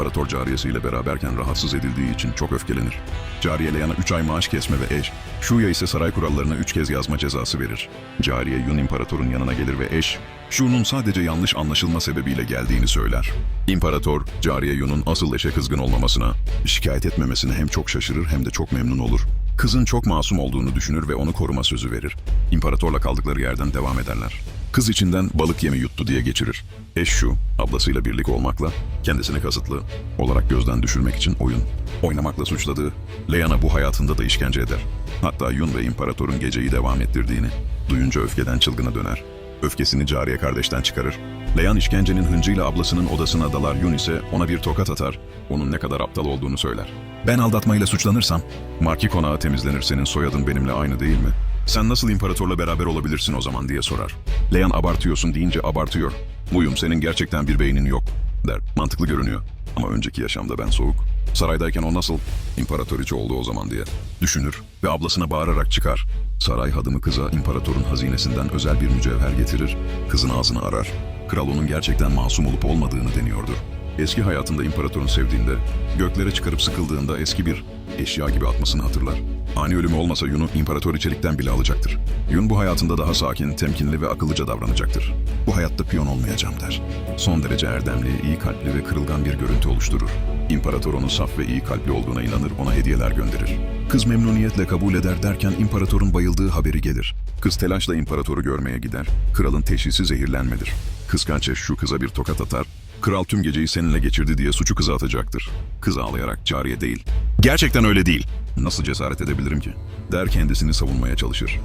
İmparator cariyesiyle beraberken rahatsız edildiği için çok öfkelenir. Cariye Leyan'a 3 ay maaş kesme ve eş, Shuya ise saray kurallarına 3 kez yazma cezası verir. Cariye Yun İmparator'un yanına gelir ve eş, Shu'nun sadece yanlış anlaşılma sebebiyle geldiğini söyler. İmparator, Cariye Yun'un asıl eşe kızgın olmamasına, şikayet etmemesine hem çok şaşırır hem de çok memnun olur. Kızın çok masum olduğunu düşünür ve onu koruma sözü verir. İmparatorla kaldıkları yerden devam ederler. Kız içinden balık yemi yuttu diye geçirir. Eş şu, ablasıyla birlik olmakla, kendisini kasıtlı olarak gözden düşürmek için oyun, oynamakla suçladığı, Leyan'a bu hayatında da işkence eder. Hatta Yun ve İmparator'un geceyi devam ettirdiğini, duyunca öfkeden çılgına döner. Öfkesini cariye kardeşten çıkarır. Leyan işkencenin hıncıyla ablasının odasına dalar Yun ise ona bir tokat atar, onun ne kadar aptal olduğunu söyler. Ben aldatmayla suçlanırsam, Marki konağı temizlenir senin soyadın benimle aynı değil mi? Sen nasıl imparatorla beraber olabilirsin o zaman diye sorar. Leyan abartıyorsun deyince abartıyor. Muyum senin gerçekten bir beynin yok der. Mantıklı görünüyor. Ama önceki yaşamda ben soğuk. Saraydayken o nasıl imparatoriçe oldu o zaman diye düşünür ve ablasına bağırarak çıkar. Saray hadımı kıza imparatorun hazinesinden özel bir mücevher getirir, kızın ağzını arar. Kral onun gerçekten masum olup olmadığını deniyordur. Eski hayatında imparatorun sevdiğinde, göklere çıkarıp sıkıldığında eski bir eşya gibi atmasını hatırlar. Ani ölümü olmasa Yun'u imparatoriçelikten bile alacaktır. Yun bu hayatında daha sakin, temkinli ve akıllıca davranacaktır. Bu hayatta piyon olmayacağım der. Son derece erdemli, iyi kalpli ve kırılgan bir görüntü oluşturur. İmparator onun saf ve iyi kalpli olduğuna inanır, ona hediyeler gönderir. Kız memnuniyetle kabul eder derken imparatorun bayıldığı haberi gelir. Kız telaşla imparatoru görmeye gider. Kralın teşhisi zehirlenmedir. Kıskanç eş şu kıza bir tokat atar. Kral tüm geceyi seninle geçirdi diye suçu kıza atacaktır. Kız ağlayarak cariye değil. Gerçekten öyle değil. Nasıl cesaret edebilirim ki? Der kendisini savunmaya çalışır.